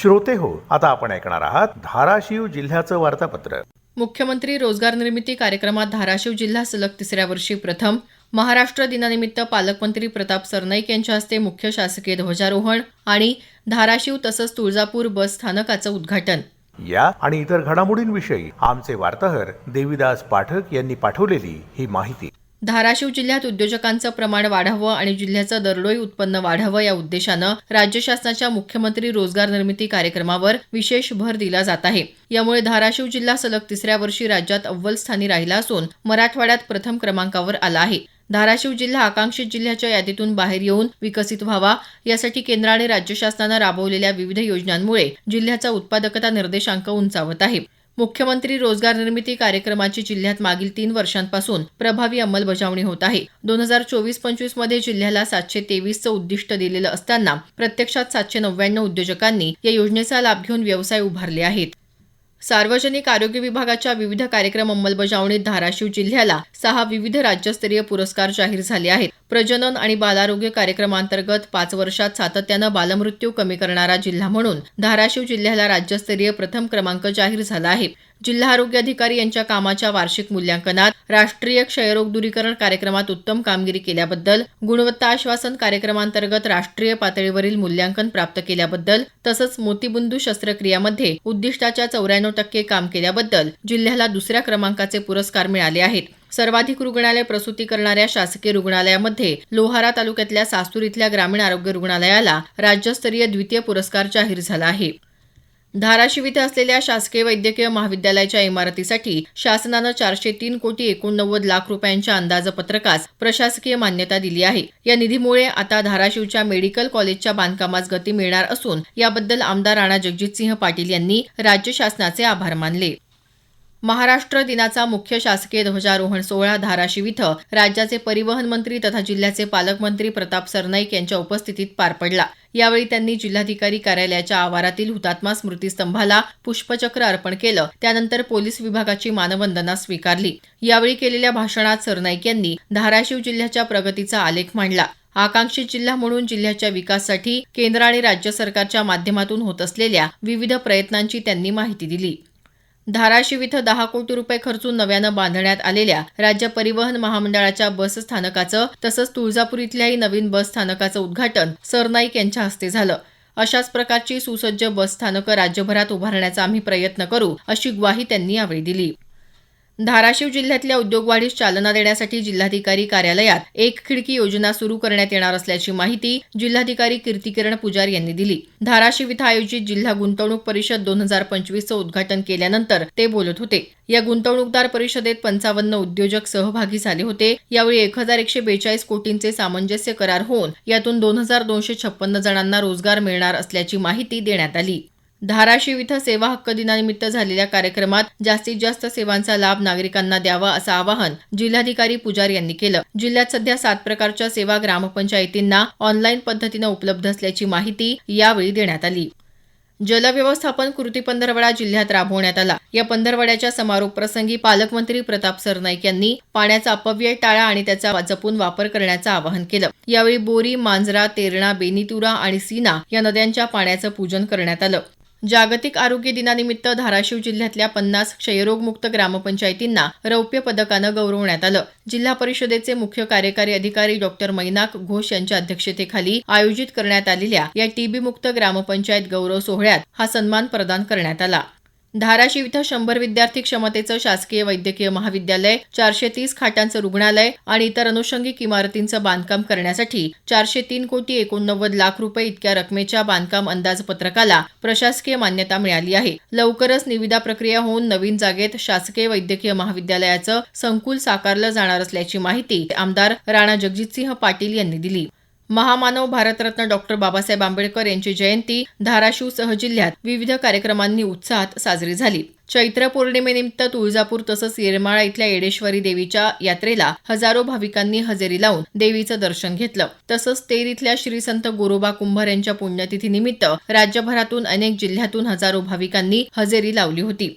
श्रोते हो आता आपण ऐकणार आहात धाराशिव जिल्ह्याचं वार्तापत्र. मुख्यमंत्री रोजगार निर्मिती कार्यक्रमात धाराशिव जिल्हा सलग तिसऱ्या वर्षी प्रथम. महाराष्ट्र दिनानिमित्त पालकमंत्री प्रताप सरनाईक यांच्या हस्ते मुख्य शासकीय ध्वजारोहण आणि धाराशिव तसंच तुळजापूर बस स्थानकाचं उद्घाटन. या आणि इतर घडामोडींविषयी आमचे वार्ताहर देविदास पाठक यांनी पाठवलेली ही माहिती. धाराशिव जिल्ह्यात उद्योजकांचं प्रमाण वाढावं आणि जिल्ह्याचं दरडोई उत्पन्न वाढावं या उद्देशानं राज्य शासनाच्या मुख्यमंत्री रोजगार निर्मिती कार्यक्रमावर विशेष भर दिला जात आहे. यामुळे धाराशिव जिल्हा सलग तिसऱ्या वर्षी राज्यात अव्वल स्थानी राहिला असून मराठवाड्यात प्रथम क्रमांकावर आला आहे. धाराशिव जिल्हा आकांक्षित जिल्ह्याच्या यादीतून बाहेर येऊन विकसित व्हावा यासाठी केंद्र आणि राज्य शासनानं राबवलेल्या विविध योजनांमुळे जिल्ह्याचा उत्पादकता निर्देशांक उंचावत आहे. मुख्यमंत्री रोजगार निर्मिती कार्यक्रमाची जिल्ह्यात मागील तीन वर्षांपासून प्रभावी अंमलबजावणी होत आहे. दोन हजार चोवीस पंचवीसमध्ये जिल्ह्याला सातशे तेवीसचं उद्दिष्ट दिलेलं असताना प्रत्यक्षात सातशे नव्याण्णव उद्योजकांनी या योजनेचा लाभ घेऊन व्यवसाय उभारले आहेत. सार्वजनिक आरोग्य विभागाच्या विविध कार्यक्रम अंमलबजावणीत धाराशिव जिल्ह्याला सहा विविध राज्यस्तरीय पुरस्कार जाहीर झाले आहेत. प्रजनन आणि बालारोग्य कार्यक्रमांतर्गत पाच वर्षात सातत्यानं बालमृत्यू कमी करणारा जिल्हा म्हणून धाराशिव जिल्ह्याला राज्यस्तरीय प्रथम क्रमांक जाहीर झाला आहे. जिल्हा आरोग्य अधिकारी यांच्या कामाच्या वार्षिक मूल्यांकनात राष्ट्रीय क्षयरोग दूरीकरण कार्यक्रमात उत्तम कामगिरी केल्याबद्दल गुणवत्ता आश्वासन कार्यक्रमांतर्गत राष्ट्रीय पातळीवरील मूल्यांकन प्राप्त केल्याबद्दल तसंच मोतीबिंदू शस्त्रक्रियामध्ये उद्दिष्टाच्या चौऱ्याण्णव टक्के काम केल्याबद्दल जिल्ह्याला दुसऱ्या क्रमांकाचे पुरस्कार मिळाले आहेत. सर्वाधिक रुग्णालय प्रसूती करणाऱ्या शासकीय रुग्णालयामध्ये लोहारा तालुक्यातल्या सासूर इथल्या ग्रामीण आरोग्य रुग्णालयाला राज्यस्तरीय द्वितीय पुरस्कार जाहीर झाला आहे. धाराशिव इथं असलेल्या शासकीय वैद्यकीय महाविद्यालयाच्या इमारतीसाठी शासनानं चारशे तीन कोटी एकोणनव्वद लाख रुपयांच्या अंदाजपत्रकास प्रशासकीय मान्यता दिली आहे. या निधीमुळे आता धाराशिवच्या मेडिकल कॉलेजच्या बांधकामास गती मिळणार असून याबद्दल आमदार राणा जगजितसिंह पाटील यांनी राज्य शासनाचे आभार मानले. महाराष्ट्र दिनाचा मुख्य शासकीय ध्वजारोहण सोहळा धाराशिव इथं राज्याचे परिवहन मंत्री तथा जिल्ह्याचे पालकमंत्री प्रताप सरनाईक यांच्या उपस्थितीत पार पडला. यावेळी त्यांनी जिल्हाधिकारी कार्यालयाच्या आवारातील हुतात्मा स्मृतीस्तंभाला पुष्पचक्र अर्पण केलं. त्यानंतर पोलीस विभागाची मानवंदना स्वीकारली. यावेळी केलेल्या भाषणात सरनाईक यांनी धाराशिव जिल्ह्याच्या प्रगतीचा आलेख मांडला. आकांक्षित जिल्हा म्हणून जिल्ह्याच्या विकासासाठी केंद्र आणि राज्य सरकारच्या माध्यमातून होत असलेल्या विविध प्रयत्नांची त्यांनी माहिती दिली. धाराशिव इथं दहा कोटी रुपये खर्चून नव्यानं बांधण्यात आलेल्या राज्य परिवहन महामंडळाच्या बस स्थानकाचं तसंच तुळजापूर इथल्याही नवीन बस स्थानकाचं उद्घाटन सरनाईक यांच्या हस्ते झालं. अशाच प्रकारची सुसज्ज बस स्थानकं राज्यभरात उभारण्याचा आम्ही प्रयत्न करू अशी ग्वाही त्यांनी यावेळी दिली. धाराशिव जिल्ह्यातल्या उद्योगवाढीस चालना देण्यासाठी जिल्हाधिकारी कार्यालयात एक खिडकी योजना सुरू करण्यात येणार असल्याची माहिती जिल्हाधिकारी कीर्तिकिरण पुजार यांनी दिली. धाराशिव इथं आयोजित जिल्हा गुंतवणूक परिषद दोन हजार पंचवीसचं उद्घाटन केल्यानंतर ते बोलत होते. या गुंतवणूकदार परिषदेत पंचावन्न उद्योजक सहभागी झाले होते. यावेळी एक हजार एकशे बेचाळीस कोटींचे सामंजस्य करार होऊन यातून दोन हजार दोनशे छप्पन्न जणांना रोजगार मिळणार असल्याची माहिती देण्यात आली. धाराशिव इथं सेवा हक्क दिनानिमित्त झालेल्या कार्यक्रमात जास्तीत जास्त सेवांचा लाभ नागरिकांना द्यावा असं आवाहन जिल्हाधिकारी पुजारी यांनी केलं. जिल्ह्यात सध्या सात प्रकारच्या सेवा ग्रामपंचायतींना ऑनलाईन पद्धतीनं उपलब्ध असल्याची माहिती यावेळी देण्यात आली. जलव्यवस्थापन कृती पंधरवडा जिल्ह्यात राबवण्यात आला. या पंधरवड्याच्या समारोप प्रसंगी पालकमंत्री प्रताप सरनाईक यांनी पाण्याचा अपव्यय टाळा आणि त्याचा जपून वापर करण्याचं आवाहन केलं. यावेळी बोरी मांजरा तेरणा बेनीतुरा आणि सीना या नद्यांच्या पाण्याचं पूजन करण्यात आलं. जागतिक आरोग्य दिनानिमित्त धाराशिव जिल्ह्यातल्या पन्नास क्षयरोगमुक्त ग्रामपंचायतींना रौप्य पदकानं गौरवण्यात आलं. जिल्हा परिषदेचे मुख्य कार्यकारी अधिकारी डॉक्टर मैनाक घोष यांच्या अध्यक्षतेखाली आयोजित करण्यात आलेल्या या टीबी मुक्त ग्रामपंचायत गौरव सोहळ्यात हा सन्मान प्रदान करण्यात आला. धाराशिव इथं शंभर विद्यार्थी क्षमतेचं शासकीय वैद्यकीय महाविद्यालय चारशे तीस खाटांचं रुग्णालय आणि इतर अनुषंगिक इमारतींचं बांधकाम करण्यासाठी चारशे तीन कोटी एकोणनव्वद लाख रुपये इतक्या रकमेच्या बांधकाम अंदाजपत्रकाला प्रशासकीय मान्यता मिळाली आहे. लवकरच निविदा प्रक्रिया होऊन नवीन जागेत शासकीय वैद्यकीय महाविद्यालयाचं संकुल साकारलं जाणार असल्याची माहिती आमदार राणा जगजितसिंह पाटील यांनी दिली. महामानव भारतरत्न डॉक्टर बाबासाहेब आंबेडकर यांची जयंती धाराशिवसह जिल्ह्यात विविध कार्यक्रमांनी उत्साहात साजरी झाली. चैत्र पौर्णिमेनिमित्त तुळजापूर तसंच येरमाळा इथल्या येडेश्वरी देवीच्या यात्रेला हजारो भाविकांनी हजेरी लावून देवीचं दर्शन घेतलं. तसंच तेर इथल्या श्री संत गोरोबा कुंभार यांच्या पुण्यतिथीनिमित्त राज्यभरातून अनेक जिल्ह्यातून हजारो भाविकांनी हजेरी लावली होती.